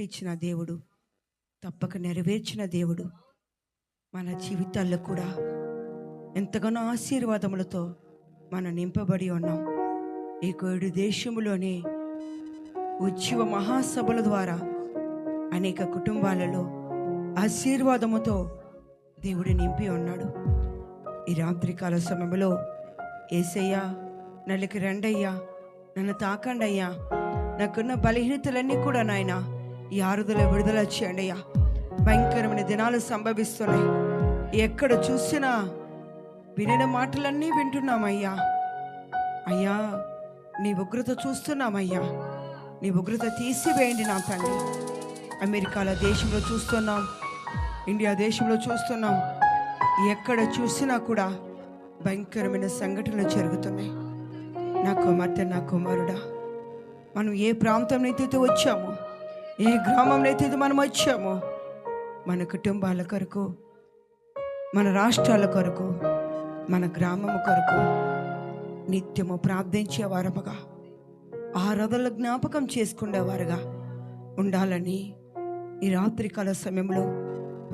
ఇచ్చిన దేవుడు తప్పక నెరవేర్చిన దేవుడు మన జీవితాల్లో కూడా ఎంతగానో ఆశీర్వాదములతో మనం నింపబడి ఉన్నాం. ఈ కోడు దేశంలోనే ఉజ్జీవ మహాసభల ద్వారా అనేక కుటుంబాలలో ఆశీర్వాదముతో దేవుడు నింపి ఉన్నాడు. ఈ రాత్రికాల సమయంలో ఏసయ్యా నల్లికి రెండయ్యా నన్ను తాకండయ్యా నాకున్న బలహీనతలన్నీ కూడా నాయన ఈ ఆరుదల విడుదల చేయండి అయ్యా భయంకరమైన దినాలు సంభవిస్తున్నాయి. ఎక్కడ చూసినా వినిన మాటలన్నీ వింటున్నామయ్యా. అయ్యా నీ ఉగ్రత చూస్తున్నామయ్యా. నీ ఉగ్రత తీసివేయండి నా తండ్రి. అమెరికాల దేశంలో చూస్తున్నాం. ఇండియా దేశంలో చూస్తున్నాం. ఎక్కడ చూసినా కూడా భయంకరమైన సంఘటనలు జరుగుతున్నాయి. నా కుమార్తె నా కుమారుడా మనం ఏ ప్రాంతం అయితే వచ్చామో ఏ గ్రామంలో అయితే మనం వచ్చామో. మన కుటుంబాల కొరకు మన రాష్ట్రాల కొరకు మన గ్రామం కొరకు నిత్యము ప్రార్థించే ఆ రథలు జ్ఞాపకం చేసుకునేవారుగా ఉండాలని ఈ రాత్రికాల సమయంలో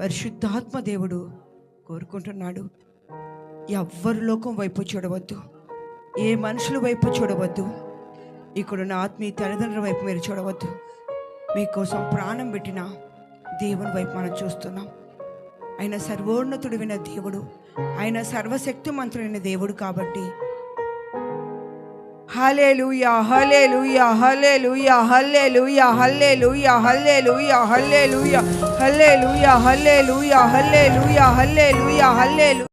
పరిశుద్ధాత్మ దేవుడు కోరుకుంటున్నాడు. ఎవ్వరు లోకం వైపు చూడవద్దు. ఏ మనుషుల వైపు చూడవద్దు. ఇక్కడున్న ఆత్మీయ తల్లిదండ్రుల వైపు మీరు చూడవద్దు. మీకోసం ప్రాణం పెట్టిన దేవుని వైపు మనం చూస్తున్నాం ఆయన సర్వోన్నతుడివైన దేవుడు ఆయన సర్వశక్తిమంతుడైన దేవుడు కాబట్టి హలేలు యహలేలు యహలేలు యహలేలు యహలేలు యహలేలు యహలేలు యహలేలు యహలేలు యహలేలు యహలేలు యహలేలు